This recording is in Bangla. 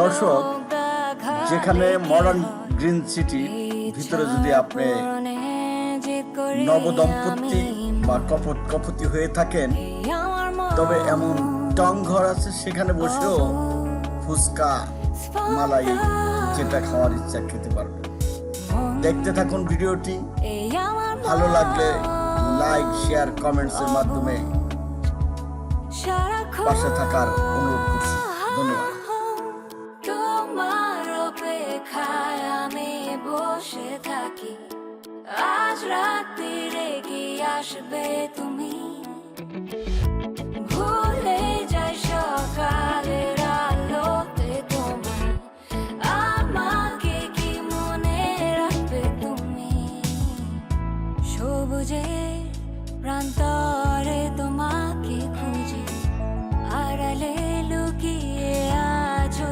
দর্শক, যেখানে মডার্ন গ্রিন সিটি ভিতরে যদি আপনি নবদম্পতি বা কপট, কপতি হয়ে থাকেন, তবে এমন টং ঘর আছে সেখানে বসেও ফুচকা, মালাই যেটা খাওয়ার ইচ্ছা খেতে পারবেন। দেখতে থাকুন ভিডিওটি। ভালো লাগলে লাইক শেয়ার কমেন্টস এর মাধ্যমে পাশে থাকার অনুরোধ থাকি। আজ রাতে রেগে আসবে তুমি। ভুলে যাই সকালের আমাকে কি মনে তুমি? প্রান্তর